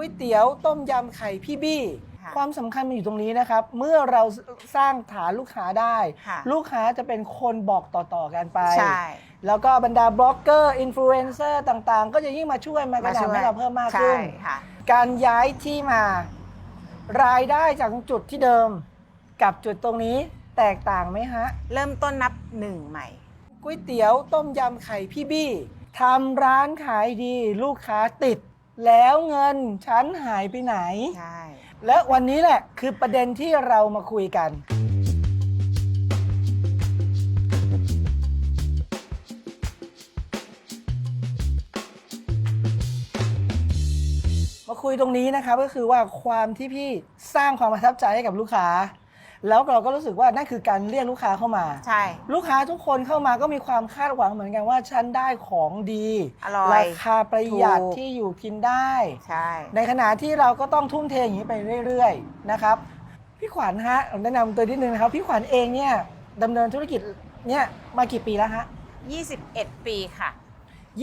ก๋วยเตี๋ยวต้มยำไข่พี่บี้ ค่ะความสำคัญมันอยู่ตรงนี้นะครับ เมื่อเราสร้างฐานลูกค้าได้ ค่ะ ลูกค้าจะเป็นคนบอกต่อๆกันไป ใช่ แล้วก็บรรดาบล็อกเกอร์อินฟลูเอนเซอร์ต่างๆ ก็จะยิ่งมาช่วยมากระหน่ำให้เราเพิ่มมากขึ้น ใช่ค่ะ การย้ายที่มา รายได้จากจุดที่เดิม กับจุดตรงนี้แตกต่างไหมฮะ เริ่มต้นนับหนึ่งใหม่ ก๋วยเตี๋ยวต้มยำไข่พี่บี้ทำร้านขายดี ลูกค้าติด แล้วเงินฉันหายไปไหน ใช่ และวันนี้แหละคือประเด็นที่เรามาคุยกัน มาคุยตรงนี้นะครับก็คือว่าความที่พี่สร้างความประทับใจให้กับลูกค้า แล้วเราก็รู้สึกว่านั่นคือการเรียกลูกค้าเข้ามา ใช่ ลูกค้าทุกคนเข้ามาก็มีความคาดหวังเหมือนกันว่าฉันได้ของดีอร่อยราคาประหยัดถูก ที่อยู่กินได้ ใช่ ในขณะที่เราก็ต้องทุ่มเทอย่างนี้ไปเรื่อยๆนะครับพี่ขวัญฮะแนะนำตัวนิดนึงนะครับพี่ขวัญเองเนี่ยดำเนินธุรกิจเนี่ยมากี่ปีแล้วฮะ 21 ปีค่ะ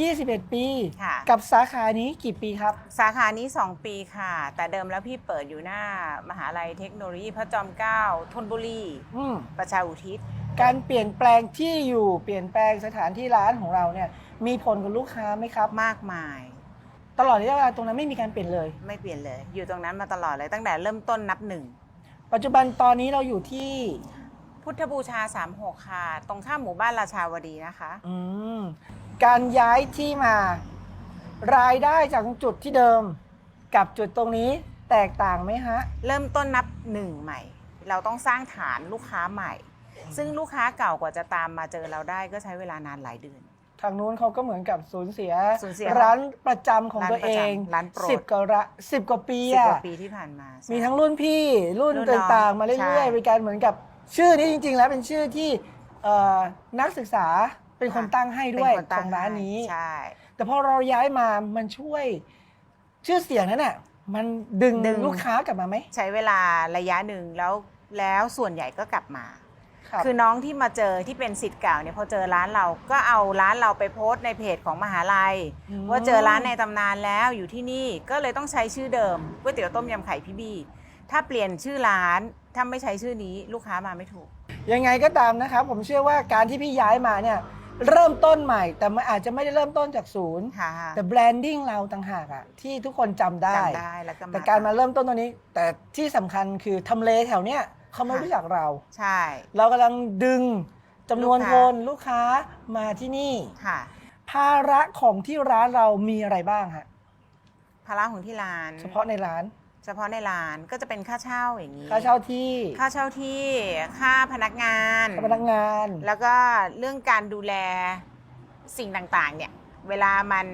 21 ปี ค่ะ กับสาขานี้กี่ปีครับ สาขานี้ 2 ปีค่ะ แต่เดิมแล้วพี่เปิดอยู่หน้ามหาลัยเทคโนโลยีพระจอมเกล้าธนบุรี อืมประชาอุทิศ การเปลี่ยนแปลงที่อยู่เปลี่ยนแปลงสถานที่ร้านของเราเนี่ยมีผลกับลูกค้าไหมครับ มากมาย ตลอดระยะเวลาตรงนั้นไม่มีการเปลี่ยนเลย ไม่เปลี่ยนเลย อยู่ตรงนั้นมาตลอดเลยตั้งแต่เริ่มต้นนับหนึ่ง ปัจจุบันตอนนี้เราอยู่ที่ พุทธบูชา 36 ค่ะ ตรงข้ามหมู่บ้านราชาวดีนะคะ อืม การย้ายที่มา รายได้จากจุดที่เดิม กับจุดตรงนี้แตกต่างไหมฮะ เริ่มต้นนับหนึ่งใหม่ เราต้องสร้างฐานลูกค้าใหม่ ซึ่งลูกค้าเก่ากว่าจะตามมาเจอเราได้ก็ใช้เวลานานหลายเดือน ทางนู้นเขาก็เหมือนกับสูญเสียสูญเสียร้านประจำของร้านตัวเองประจำร้านโปรด สิบกว่าระสิบกว่าปีสิบอะกว่าปีที่ผ่านมาใช่มี ทั้งรุ่นพี่รุ่นรุ่นน้องต่างๆ มาเรื่อยใช่ๆเป็นการเหมือนกับชื่อนี้จริง ๆ แล้วเป็นชื่อที่เอ่อนักศึกษา เป็นคนตั้งให้ด้วยเป็นคนขตั้องร้านนี้ ใช่ แต่พอเราย้ายมามันช่วย ชื่อเสียงนั้นน่ะมันดึงดึง ลูกค้ากลับมาไหมใช้เวลาระยะหนึ่งแล้วแล้วส่วนใหญ่ก็กลับมาครับ คือน้องที่มาเจอที่เป็นสิทธิ์เก่าเนี่ยพอเจอร้านเราก็เอาร้านเราไปโพสต์ในเพจของมหาลัยมว่าเจอร้านในตำนานแล้วอยู่ที่นี่ก็เลยต้องใช้ชื่อเดิมก๋วยเตี๋ยวต้มยำไข่พี่บี้ ถ้าเปลี่ยนชื่อร้านถ้าไม่ใช้ชื่อนี้ลูกค้ามาไม่ถูก ยังไงก็ตามนะครับ ผมเชื่อว่าการที่พี่ย้ายมาเนี่ย เริ่มต้นใหม่ แต่มันอาจจะไม่ได้เริ่มต้นจากศูนย์ ค่ะแต่แบรนดิ้งเราต่างหากอะที่ทุกคนจำได้ จำได้แล้วก็แต่การมาเริ่มต้นตรงนี้ แต่ที่สำคัญคือทำเลแถวเนี้ยเขาไม่ค่ะรู้จักเรา ใช่ เรากำลังดึงจำนวนลูกคค้านลูกค้ามาที่นี่ ค่ะ ภาระของที่ร้านเรามีอะไรบ้างฮะภาระของที่ร้าน เฉพาะในร้าน เฉพาะในร้านก็จะเป็นค่าเช่าอย่างนี้ ค่าเช่าที่ค่าเช่าที่ค่าพนักงานค่าพนักงาน แล้วก็เรื่องการดูแลสิ่งต่างๆ เนี่ย เวลามัน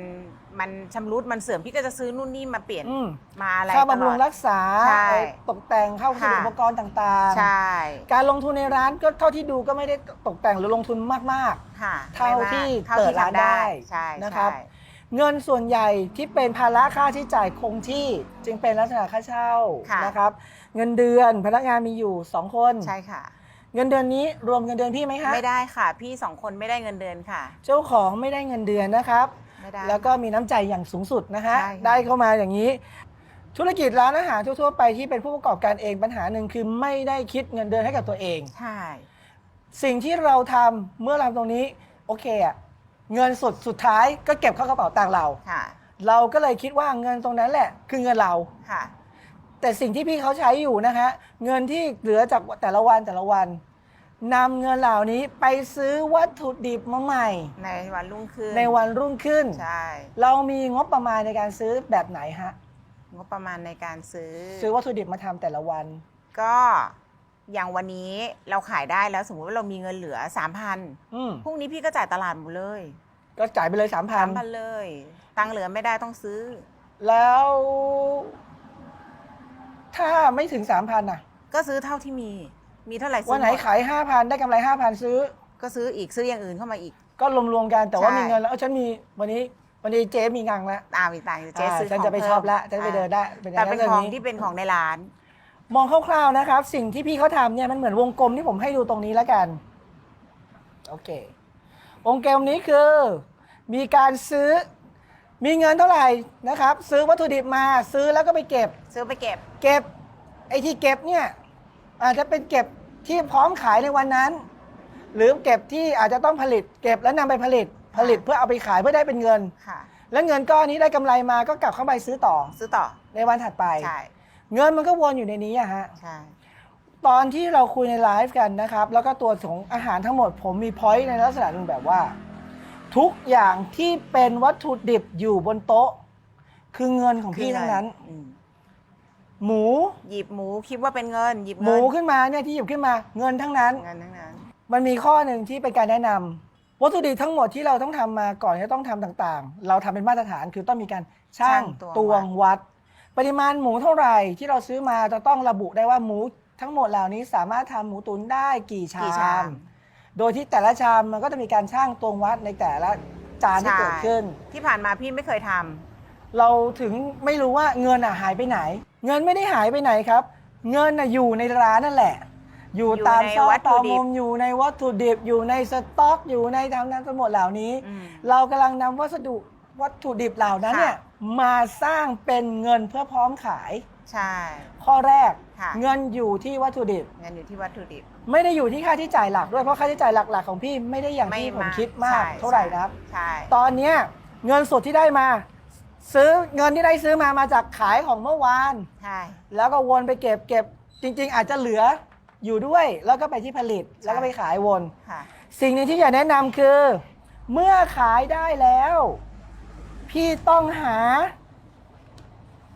มันชำรุดมันเสื่อมพี่ก็จะซื้อนู่นนี่มาเปลี่ยนอืม มาอะไรค่าตบำลรุองดรักษาใช่ตกแต่งเข้าสู่ค่ะ อุปกรณ์ต่างๆใช่การลงทุนในร้านก็เท่าที่ดูก็ไม่ได้ตกแต่งหรือลงทุนมาก ค่ะเท่าไม่มกที่ท่เปิดร้านทำได้ใช่นะครับ ใช่ๆ เงินส่วนใหญ่ที่เป็นภาระค่าใช้จ่ายคงที่จึงเป็นลักษณะค่าเช่าค่ะนะครับ เงินเดือนพนักงานมีอยู่ 2 คน ใช่ค่ะ เงินเดือนนี้รวมเงินเดือนพี่ไหมฮะไม่ได้ค่ะ พี่สองคนไม่ได้เงินเดือนค่ะ เจ้าของไม่ได้เงินเดือนนะครับ ไม่ได้ แล้วก็มีน้ำใจอย่างสูงสุดนะฮะ ใช่ค่ะ ได้เข้ามาอย่างนี้ ธุรกิจร้านอาหารทั่วๆไปที่เป็นผู้ประกอบการเองปัญหาหนึ่งคือไม่ได้คิดเงินเดือนให้กับตัวเอง ใช่ สิ่งที่เราทำเมื่อเราทำตรงนี้ โอเคอะ เงินสุดสุดท้ายก็เก็บเข้ากระเป๋าตังค์เรา ค่ะเราก็เลยคิดว่าเงินตรงนั้นแหละ คือเงินเรา ค่ะแต่สิ่งที่พี่เขาใช้อยู่นะคะเงินที่เหลือจากแต่ละวันแต่ละวันนำเงินเหล่านี้ไปซื้อวัตถุดิบมาใหม่ ในวันรุ่งขึ้นในวันรุ่งขึ้น ใช่เรามีงบประมาณในการซื้อแบบไหนฮะงบประมาณในการซื้อ ซื้อวัตถุดิบมาทำแต่ละวัน ก็อย่างวันนี้เราขายได้แล้วสมมุติว่าเรามีเงินเหลือ 3,000 อืมพรุ่งนี้พี่ก็จ่ายตลาดหมดเลย ก็จ่ายไปเลยสามพัน3,000เลย ตังค์เหลือไม่ได้ต้องซื้อ แล้ว ถ้าไม่ถึงสามพันอะ ก็ซื้อเท่าที่มี มีเท่าไหร่ซื้วันไหนมดขายห้าพันได้กำไรห้าพันซื้อ ก็ซื้ออีกซื้ออย่างอื่นเข้ามาอีก ก็รวมๆกันแต่ว่าใช่ มีเงินแล้วเอ้าฉันมีวันนี้ วันนี้เจ๊มีงังแล้วตามอีกต่างค์เจ๊อ่าซื้อฉันของจะไปเพิ่มชอบละฉันจะไปใช่เดินได้เป็นแต่เป็นย่าของนี้ ที่เป็นของในร้าน มองคร่าวๆนะครับ สิ่งที่พี่เขาทำเนี่ยมันเหมือนวงกลมที่ผมให้ดูตรงนี้แล้วกัน โอเค วงกลมนี้คือ มีการซื้อ มีเงินเท่าไหร่นะครับ ซื้อวัตถุดิบมาซื้อแล้วก็ไปเก็บ ซื้อไปเก็บ เก็บไอ้ที่เก็บเนี่ยอาจจะเป็นเก็บที่พร้อมขายในวันนั้น หรือเก็บที่อาจจะต้องผลิต เก็บแล้วนำไปผลิตผลิตเพื่อเอาไปขายเพื่อได้เป็นเงิน ค่ะ แล้วเงินก้อนนี้ได้กำไรมาก็กลับเข้าไปซื้อต่อ ซื้อต่อ ในวันถัดไป ใช่ เงินมันก็วนอยู่ในนี้อะฮะ ใช่ ตอนที่เราคุยในไลฟ์กันนะครับ แล้วก็ตัวของอาหารทั้งหมดผมมีพอยต์ในลักษณะหนึ่งแบบว่า ทุกอย่างที่เป็นวัตถุดิบอยู่บนโต๊ะ คือเงินของพี่ทั้งนั้น อืมหมู หยิบหมูคิดว่าเป็นเงิน หยิบหเงิมูนขึ้นมาเนี่ยที่หยิบขึ้นมาเงินทั้งนั้น เงินทั้งนั้นมันมีข้อหนึ่งที่เป็นการแนะนำวัตถุดิบทั้งหมดที่เราต้องทำมาก่อนที่จะต้องทำต่างๆ เราทำเป็นมาตรฐานคือต้องมีการช่างตวงวัด ปริมาณหมูเท่าไหร่ที่เราซื้อมาจะต้องระบุได้ว่าหมูทั้งหมดเหล่านี้สามารถทำหมูตุ๋นได้กี่ชากี่ชามม โดยที่แต่ละชามมันก็จะมีการช่างตวงวัดในแต่ละจานที่ใช่เกิดขึ้น ที่ผ่านมาพี่ไม่เคยทำเราถึงไม่รู้ว่าเงินอะหายไปไหน เงินไม่ได้หายไปไหนครับ เงินอะอยู่ในร้านนั่นแหละ อยู่อยู่ตามในซอกวัตถุตามดิบมุมอยู่ในวัตถุดิบอยู่ในสต็อก อยู่ในทำนั้นทั้งหมดเหล่านี้ อืม เรากำลังนำวัสดุวัตถุดิบเหล่านั้นค่ะเนี่ยมาสร้างเป็นเงินเพื่อพร้อมขาย ใช่ ข้อแรกค่ะ เงินอยู่ที่วัตถุดิบ เงินอยู่ที่วัตถุดิบ ไม่ได้อยู่ที่ค่าที่จ่ายหลักด้วยเพราะค่าที่จ่ายหลัก ๆ ของพี่ไม่ได้อย่างที่ผมคิดมากใช่เท่าไหร่นะครับ ใช่ตอนเนี้ยเงินสดที่ได้มา ซื้อเงินที่ได้ซื้อมามาจากขายของเมื่อวาน ใช่ แล้วก็วนไปเก็บเก็บจริง ๆ อาจจะเหลืออยู่ด้วย แล้วก็ไปที่ผลิตแล้วก็ไปขายวน ค่ะ สิ่งหนึงที่อยากแนะนำคือ เมื่อขายได้แล้ว พี่ต้องหา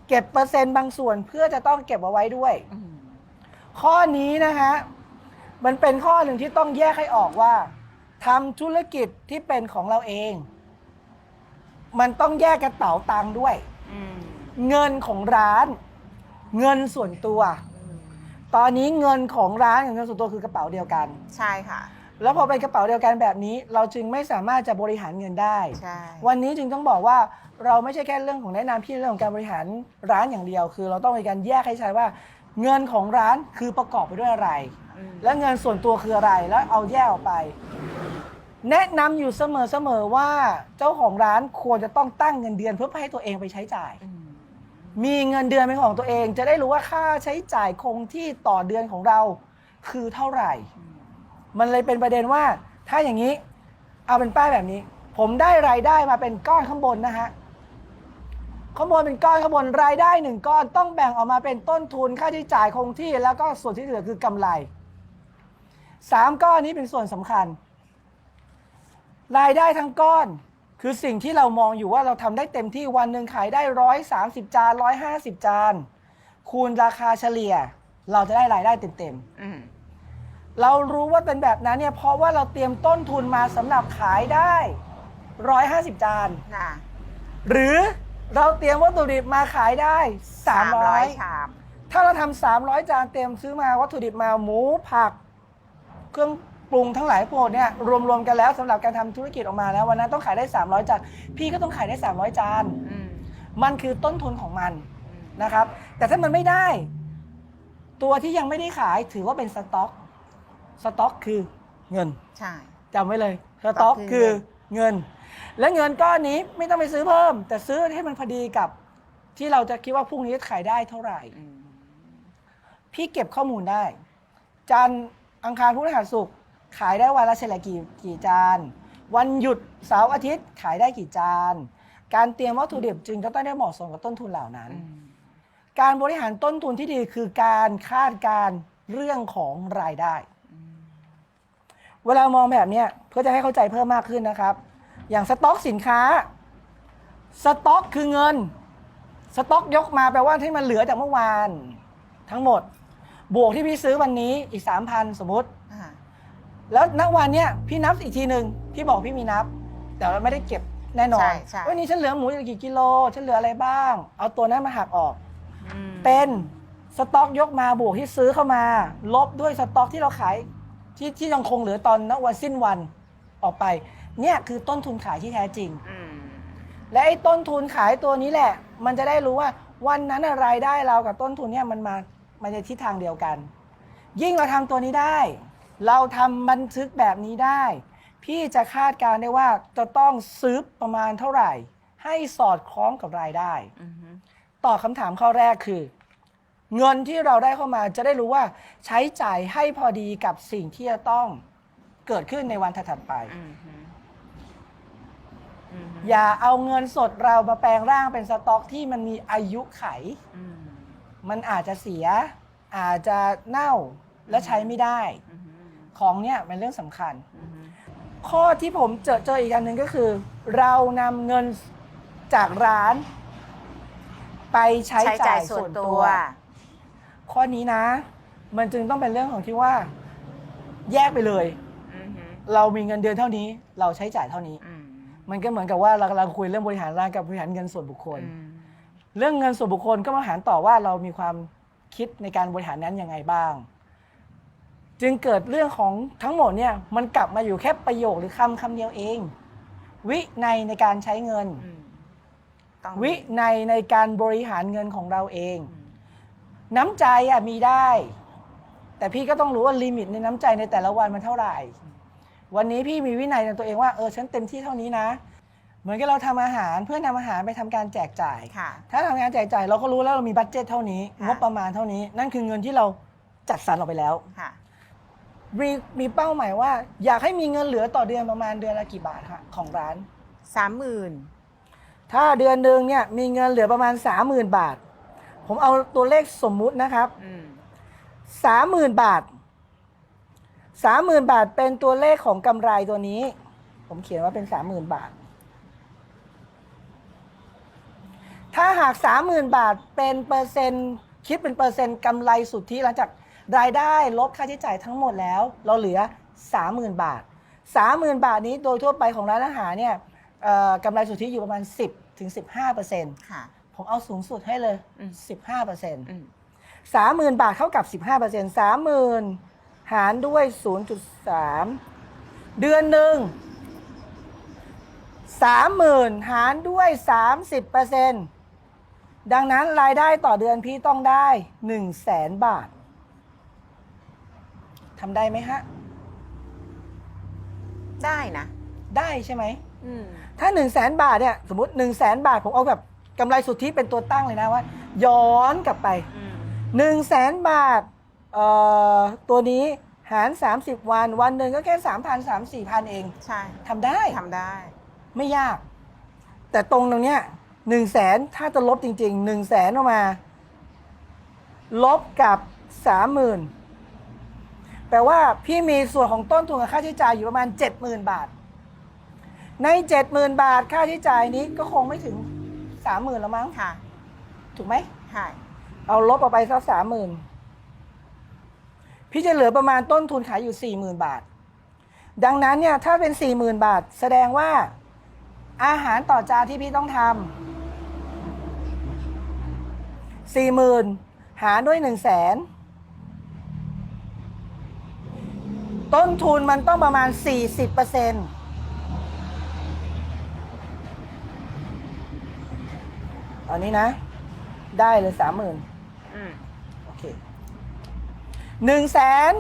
เก็บเปอร์เซ็นต์บางส่วนเพื่อจะต้องเก็บเอาไว้ด้วยอืมข้อนี้นะฮะ มันเป็นข้อหนึ่งที่ต้องแยกให้ออกว่าทำธุรกิจที่เป็นของเราเอง มันต้องแยกกระเป๋าตังค์ด้วย อืมเงินของร้าน เงินส่วนตัวอืมตอนนี้เงินของร้านกับเงินส่วนตัวคือกระเป๋าเดียวกัน ใช่ค่ะ แล้วพอเป็นกระเป๋าเดียวกันแบบนี้ เราจึงไม่สามารถจะบริหารเงินได้ ใช่ วันนี้จึงต้องบอกว่าเราไม่ใช่แค่เรื่องของแนะนำพี่เรื่องของการบริหารร้านอย่างเดียว คือเราต้องมีการแยกให้ชัดว่า เงินของร้านคือประกอบไปด้วยอะไร อืม และเงินส่วนตัวคืออะไรแล้วเอาแยกออกไป แนะนำอยู่เสมอๆว่าเจ้าของร้านควรจะต้องตั้งเงินเดือนเพื่อให้ตัวเองไปใช้จ่าย อืมมีเงินเดือนเป็นของตัวเอง จะได้รู้ว่าค่าใช้จ่ายคงที่ต่อเดือนของเราคือเท่าไหร่อืมมันเลยเป็นประเด็นว่า ถ้าอย่างนี้ เอาเป็นป้ายแบบนี้ ผมได้รายได้มาเป็นก้อนข้างบนนะฮะ ข้างบนเป็นก้อนข้างบนรายได้หนึ่งก้อนต้องแบ่งออกมาเป็นต้นทุนค่าใช้จ่ายคงที่ แล้วก็ส่วนที่เหลือคือกำไรสามก้อนนี้เป็นส่วนสำคัญ รายได้ทั้งก้อนคือสิ่งที่เรามองอยู่ว่าเราทำได้เต็มที่วันหนึ่งขายได้ร้อยสามสิบจานร้อยห้าสิบจาน คูณราคาเฉลี่ย เราจะได้รายได้เต็มๆอืมเรารู้ว่าเป็นแบบนั้นเนี่ยเพราะว่าเราเตรียมต้นทุนมาสำหรับขายได้150จานน่ะหรือ เราเตรียมวัตถุดิบมาขายได้ชาม300ถ้าเราทำ300 จานเตรียมซื้อมาวัตถุดิบมาหมูผัก เครื่องปรุงทั้งหลายพวกเนี่ยรวมๆกันแล้วสำหรับการทำธุรกิจออกมาแล้ววันนั้นต้องขายได้ 300 จาน พี่ก็ต้องขายได้ 300 จาน อืมมันคือต้นทุนของมันอืมนะครับ แต่ถ้ามันไม่ได้ ตัวที่ยังไม่ได้ขายถือว่าเป็นสต็อก สต็อกคือเงินใช่ จำไว้เลย สต็อกคืคืออเงิน และเงินก้อนนี้ไม่ต้องไปซื้อเพิ่ม แต่ซื้อให้มันพอดีกับ ที่เราจะคิดว่าพรุ่งนี้จะขายได้เท่าไหร่อืมพี่เก็บข้อมูลได้จันทร์อังคารพุธพฤหัสศุกร์ขายได้วันละเฉลี่ยกี่กี่จาน วันหยุดเสาร์อาทิตย์ขายได้กี่จาน การเตรียมวัตถุดิบจึงจะต้องได้เหมาะสมกับต้นทุนเหล่านั้นอืมการบริหารต้นทุนที่ดีคือการคาดการณ์เรื่องของรายได้อืมเวลามองแบบเนี้ยเพื่อจะให้เข้าใจเพิ่มมากขึ้นนะครับ อย่างสต็อกสินค้า สต็อกคือเงิน สต็อกยกมาแปลว่าที่มันเหลือจากเมื่อวาน ทั้งหมด บวกที่พี่ซื้อวันนี้อีก3,000สมมติอ่าแล้วณวันเนี้ยพี่นับอีกทีหนึ่งพี่บอกพี่มีนับ แต่ว่าไม่ได้เก็บแน่นอนใช่ใช่วันนี้ฉันเหลือหมูอยู่กี่กิโลฉันเหลืออะไรบ้าง เอาตัวนั้นมาหักออกอืมเป็นสต็อกยกมาบวกที่ซื้อเข้ามา ลบด้วยสต็อกที่เราขายที่ที่ยังคงเหลือตอนณวันสิ้นวันออกไป เนี่ยคือต้นทุนขายที่แท้จริง อืมและไอ้ต้นทุนขายตัวนี้แหละ มันจะได้รู้ว่าวันนั้นน่ะรายได้เรากับต้นทุนเนี่ยมันมามาในทิศทางเดียวกัน ยิ่งเราทำตัวนี้ได้ เราทำบันทึกแบบนี้ได้ พี่จะคาดการณ์ได้ว่าจะต้องซื้อประมาณเท่าไหร่ ให้สอดคล้องกับรายได้ อือฮึตอบคำถามข้อแรกคือ เงินที่เราได้เข้ามาจะได้รู้ว่าใช้จ่ายให้พอดีกับสิ่งที่จะต้องเกิดขึ้นในวันถัดๆไป อือฮึ อือฮึอย่าเอาเงินสดเรามาแปลงร่างเป็นสต็อกที่มันมีอายุไข อืมมันอาจจะเสีย อาจจะเน่าและใช้ไม่ได้ อือฮึของเนี่ยเป็นเรื่องสำคัญ อือฮึข้อที่ผมเจอเจออีกอันหนึ่งก็คือ เรานำเงินจากร้าน ไปใช้ใช้จ่าจ่ายยส่ส่ววนนตัตัว ว ข้อนี้นะ มันจึงต้องเป็นเรื่องของที่ว่า แยกไปเลย อือฮึเรามีเงินเดือนเท่านี้ เราใช้จ่ายเท่านี้อื มมันก็เหมือนกับว่าเรากำลังคุยเรื่องบริหารร่างกับบริหารเงินส่วนบุคคล อืมเรื่องเงินส่วนบุคคลก็มาหารต่อว่าเรามีความคิดในการบริหารนั้นยังไงบ้าง จึงเกิดเรื่องของทั้งหมดเนี่ยมันกลับมาอยู่แค่ประโยคหรือคำคำเดียวเอง วิในยในการใช้เงิน อืมต้องวิในยในการบริหารเงินของเราเอง อืมน้ำใจอะมีได้ แต่พี่ก็ต้องรู้ว่าลิมิตในน้ำใจในแต่ละวันมันเท่าไหร่ วันนี้พี่มีวินัยในตัวเองว่าเออฉันเต็มที่เท่านี้นะ เหมือนกับเราทำอาหารเพื่อนำอาหารไปทำการแจกจ่ายค่ะถ้าทำงานแจกจ่ายเราก็รู้แล้วเรามีบัตเจตเท่านี้ค่ะงบประมาณเท่านี้ นั่นคือเงินที่เราจัดสรรออกไปแล้วค่ะมีมีเป้าหมายว่า อยากให้มีเงินเหลือต่อเดือนประมาณเดือนละกี่บาทคะของร้านสามหมื่นถ้าเดือนหนึ่งเนี่ยมีเงินเหลือประมาณ30,000บาท ผมเอาตัวเลขสมมุตินะครับอืม30,000บาท 30,000บาทเป็นตัวเลขของกำไรตัวนี้ ผมเขียนว่าเป็น30,000บาท ถ้าหาก30,000บาทเป็นเปอร์เซ็นต์คิดเป็นเปอร์เซ็นต์กำไรสุทธิหลังจากรายได้ลบค่าใช้จ่ายทั้งหมดแล้ว เราเหลือ30,000บาท30,000บาทนี้โดยทั่วไปของร้านอาหารเนี่ยเอ่อกำไรสุทธิอยู่ประมาณ 10ถึง15%ค่ะผมเอาสูงสุดให้เลยอืม15%อืมสามหมื่นบาทเท่ากับสิบห้าเปอร์เซ็นต์สามหมื่น หารด้วยศูนย์จุดสามเดือนหนึ่งสามหมื่นหารด้วยสามสิบเปอร์เซ็นต์ดังนั้นรายได้ต่อเดือนพี่ต้องได้หนึ่งแสนบาททำได้ไหมฮะ ได้นะ ได้ใช่ไหม อืม ถ้า1นึ่งแสนบาทเนี่ย สมมติ1นึ่งแสนบาท ผมเอาแบบกำไรสุทธิเป็นตัวตั้งเลยนะว่า ย้อนกลับไป อืม1นึ่งแสนบาทเอ่อ ตัวนี้หาร 30 วัน วันหนึ่งก็แค่3 0 0 0 3 4 0 0 0เองใช่ทำได้ทำได้ ไม่ยาก แต่ตรงตรงเนี้ยหนึ่งแสนถ้าจะลบจริงๆ1นึ่งแสนออกมา ลบกับ30,000แปลว่าพี่มีส่วนของต้นทุนกับค่าใช้จ่ายอยู่ประมาณ70,000บาท ใน70,000บาทค่าใช้จ่ายนี้ก็คงไม่ถึง30,000แล้วมั้งค่ะ ถูกไหมค่ะเอาลบออกไปสักสามหมื่น พี่จะเหลือประมาณต้นทุนขายอยู่สี่หมื่นบาท ดังนั้นเนี่ยถ้าเป็นสี่หมื่นบาท แสดงว่าอาหารต่อจานที่พี่ต้องทำสี่หมื่นหารด้วยหนึ่งแสนต้นทุนมันต้องประมาณสี่สิบเปอร์เซ็นต์ตอนนี้นะ ได้เลยสามหมื่น หนึ่งแสน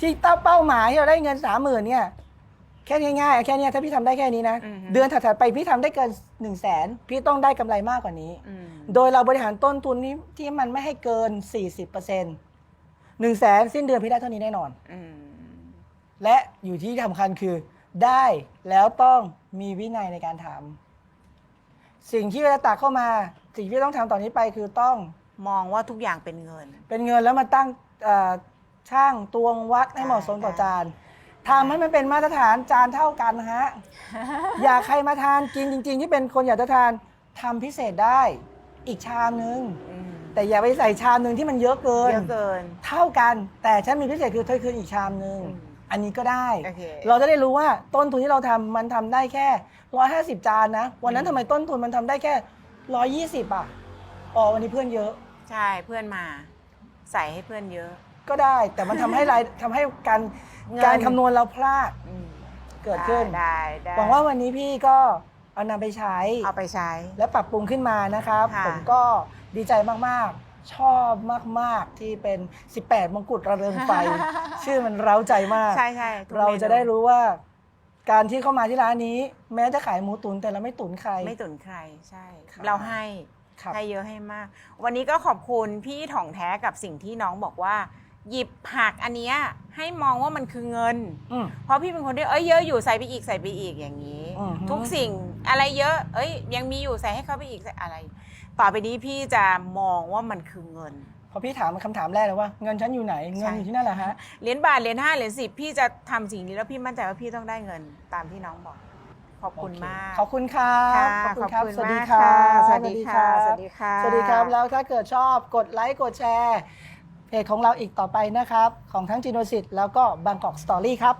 ที่เต้าเป้าหมายที่เราได้เงินสามหมื่นเนี่ย แค่ง่ายๆแค่เนี้ยถ้าพี่ทำได้แค่นี้นะ อือฮึ เดือนถัดๆไปพี่ทำได้เกินหนึ่งแสนพี่ต้องได้กำไรมากกว่านี้ อืมโดยเราบริหารต้นทุนนี้ที่มันไม่ให้เกิน 40%เปอร์เซ็นต์หนึ่งแสนสิ้นเดือนพี่ได้เท่านี้แน่นอน อืมและอยู่ที่สำคัญคือ ได้แล้วต้องมีวินัยในการทำสิ่งที่จะตักเข้ามา สิ่งที่ต้องทำต่อนนี้ไปคือต้องมองว่าทุกอย่างเป็นเงิน เป็นเงินแล้วมาตั้ง เอ่อช่างตวงวัดให้เหมาะสมต่อจานทำให้มันเป็นมาตรฐานจานเท่ากันนะฮะ อยากใครมาทานกินจริง ๆ ที่เป็นคนอยากจะทานทำพิเศษได้ อีกชามนึง อืมแต่อย่าไปใส่ชามหนึ่งที่มันเยอะเกิน เยอะเกิน เท่ากัน แต่ฉันมีพิเศษคือเธอคืนอีกชามนึง อืม อันนี้ก็ได้ โอเค เราจะได้รู้ว่าต้นทุนที่เราทำมันทำได้แค่ร้อยห้าสิบจานนะ วันนั้นทำไมต้นทุนมันทำได้แค่ร้อยยี่สิบอะอ๋อวันนี้เพื่อนเยอะ ใช่เพื่อนมา ใส่ให้เพื่อนเยอะ ก็ได้แต่มันทำให้รายทำให้การเงิน การคำนวณเราพลาดอืมเกิดขึ้น ได้ได้หวังว่าวันนี้พี่ก็เอานำไปใช้ เอาไปใช้ และปรับปรุงขึ้นมานะครับ ค่ะ ผมก็ดีใจมาก ๆ ชอบมาก ๆ ที่เป็น 18 มงกุฎระเริงไฟ ชื่อมันเร้าใจมาก ใช่ใช่ทุกเรามนูจะได้รู้ว่า การที่เข้ามาที่ร้านนี้ แม้จะขายหมูตุ๋นแต่เราไม่ตุ๋นใคร ไม่ตุนใครใช่ครับเราให้ ครับ ให้เยอะให้มาก วันนี้ก็ขอบคุณพี่ถ่องแท้กับสิ่งที่น้องบอกว่า หยิบผักอันเนี้ยให้มองว่ามันคือเงิน อืม เพราะพี่เป็นคนที่เอ้ยเยอะอยู่ใส่ไปอีกใส่ไปอีกอย่างนี้ อือฮึ ทุกสิ่งอะไรเยอะ เอ้ย ยังมีอยู่ใส่ให้เขาไปอีกใส่อะไร ต่อไปนี้พี่จะมองว่ามันคือเงิน พอพี่ถามคำถามแรกเลยว่าเงินฉันอยู่ไหนเงินอยู่ที่นั่นแหละฮะ เหรียญบาทเหรียญห้าเหรียญสิบพี่จะทำสิ่งนี้แล้วพี่มั่นใจว่าพี่ต้องได้เงินตามที่น้องบอกข อบคุณโเมาก ขอบคุณครับค่ะขอบคุณครับขอบคุณสวัสดีมากครัค่ะบสวัสดีค่ะสสวัวัสสดีดีค่ะ สวัสดีครับ แล้วถ้าเกิดชอบกดไลค์กดแชร์เพจของเราอีกต่อไปนะครับ ของทั้งจีโนสิตแล้วก็บางกอกสตอรี่ครับ